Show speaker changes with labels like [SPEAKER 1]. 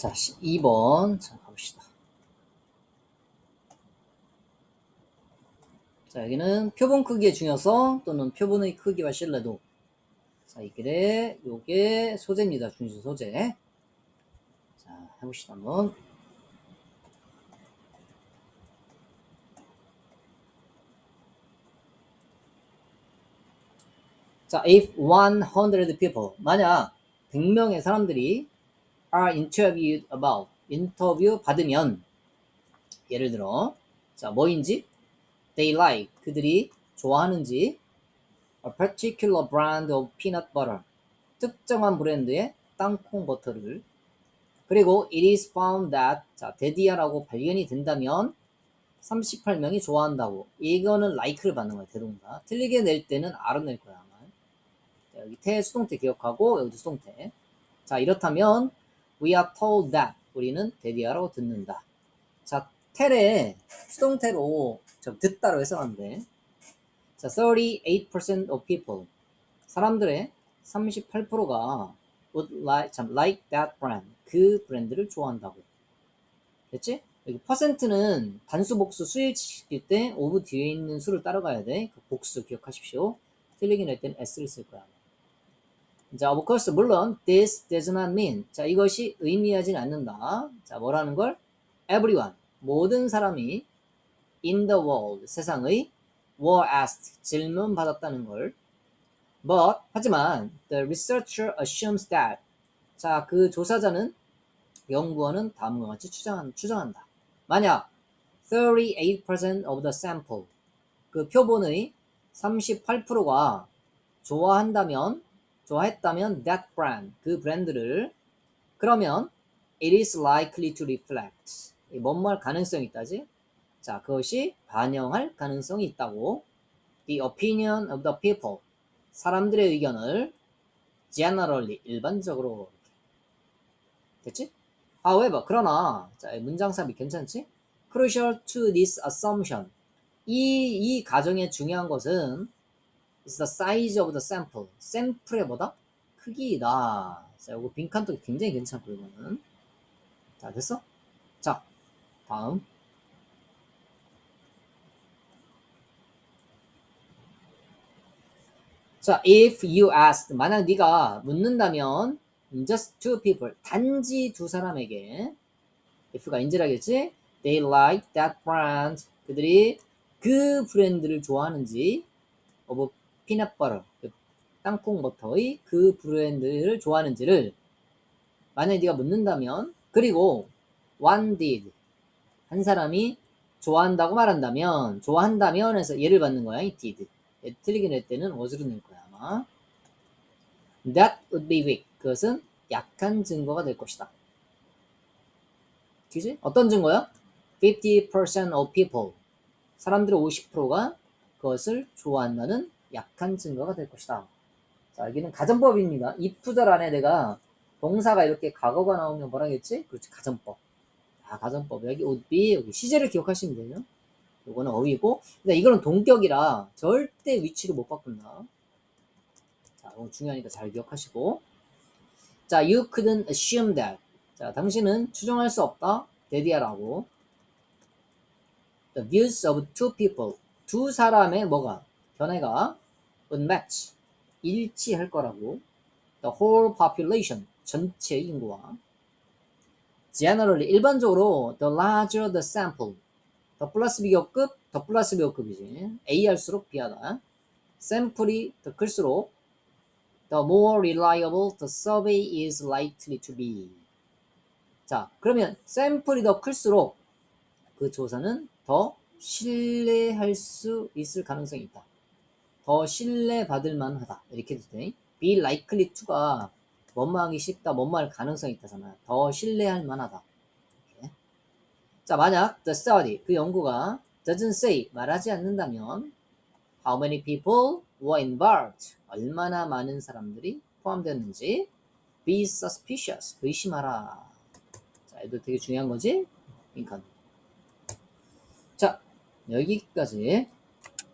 [SPEAKER 1] 자, 2번. 자, 가봅시다. 자, 여기는 표본 크기의 중요성 또는 표본의 크기와 신뢰도. 자, 이 길에 요게 소재입니다. 중심 소재. 자, 해봅시다. 한번. 자, if 100 people. 만약 100명의 사람들이 are interviewed about. 인터뷰 받으면 예를 들어 자, 뭐인지 they like 그들이 좋아하는지 a particular brand of peanut butter 특정한 브랜드의 땅콩 버터를. 그리고 it is found that 자, 데디아라고 발견이 된다면 38명이 좋아한다고. 이거는 like를 받는 거야 대동사. 틀리게 낼 때는 R을 낼 거야 아마. 자, 여기 태 수동태 기억하고 여기도 수동태. 자 이렇다면 we are told that 우리는 데디아라고 듣는다 자 텔에 수동태로 저 듣다로 해석하는데 자 38% of people 사람들의 38%가 would like, 참, like that brand 그 브랜드를 좋아한다고 됐지? 여기 퍼센트는 단수 복수 수일치일 때 오브 뒤에 있는 수를 따라가야 돼. 그 복수 기억하십시오. 틀리긴 할 때는 s를 쓸 거야. 자, of course, 물론 this does not mean 자, 이것이 의미하진 않는다. 자, 뭐라는 걸? everyone 모든 사람이 in the world 세상의 were asked 질문 받았다는 걸. But 하지만 the researcher assumes that 자, 그 조사자는 연구원은 다음과 같이 추정, 추정한다. 만약 38% of the sample 그 표본의 38%가 좋아한다면 좋아했다면 that brand 그 브랜드를 그러면 it is likely to reflect 뭔말 가능성이 있다지 자 그것이 반영할 가능성이 있다고 the opinion of the people 사람들의 의견을 generally 일반적으로 됐지? however 그러나 자 문장삽이 괜찮지? crucial to this assumption 이, 이 가정의 중요한 것은 is the size of the sample. 샘플의 뭐다? 크기이다. 자, 이거 빈칸도 굉장히 괜찮고, 이거는. 자, 됐어? 자, 다음. 자, if you asked, 만약 네가 묻는다면, just two people, 단지 두 사람에게, if가 인지라겠지? They like that brand. 그들이 그 브랜드를 좋아하는지, of butter, 그 땅콩 버터의 그 브랜드를 좋아하는지를 만약에 네가 묻는다면, 그리고 one did, 한 사람이 좋아한다고 말한다면, 좋아한다면 해서 예를 받는 거야, 이 did. 예, 틀리긴 할 때는 was로 낼 거야, 아마. That would be weak. 그것은 약한 증거가 될 것이다. 그지? 어떤 증거야? 50% of people. 사람들의 50%가 그것을 좋아한다는 약한 증거가 될 것이다. 자, 여기는 가정법입니다. if절 안에 내가 동사가 이렇게 과거가 나오면 뭐라 했지? 그렇지, 가정법. 아, 가정법. 여기 would be, 여기 시제를 기억하시면 돼요. 요거는 어휘고. 근데 이거는 동격이라 절대 위치를 못 바꾼다. 자, 이거 중요하니까 잘 기억하시고. 자, you couldn't assume that. 자, 당신은 추정할 수 없다. 데디아라고. The views of two people. 두 사람의 뭐가? 견해가 would match. 일치할 거라고. The whole population. 전체 인구와. Generally, 일반적으로 the larger the sample. 더 플러스 비교급, 더 플러스 비교급이지. A 할수록 B하다. 샘플이 더 클수록 the more reliable the survey is likely to be. 자, 그러면 샘플이 더 클수록 그 조사는 더 신뢰할 수 있을 가능성이 있다. 더 신뢰받을 만하다. 이렇게 해도 돼. be likely to가 원망하기 쉽다, 원망할 가능성이 있다잖아. 더 신뢰할 만하다. 이렇게. 자, 만약 the study, 그 연구가 doesn't say, 말하지 않는다면 how many people were involved, 얼마나 많은 사람들이 포함되었는지 be suspicious, 의심하라. 자, 이도 되게 중요한 거지? 빈칸. 자, 여기까지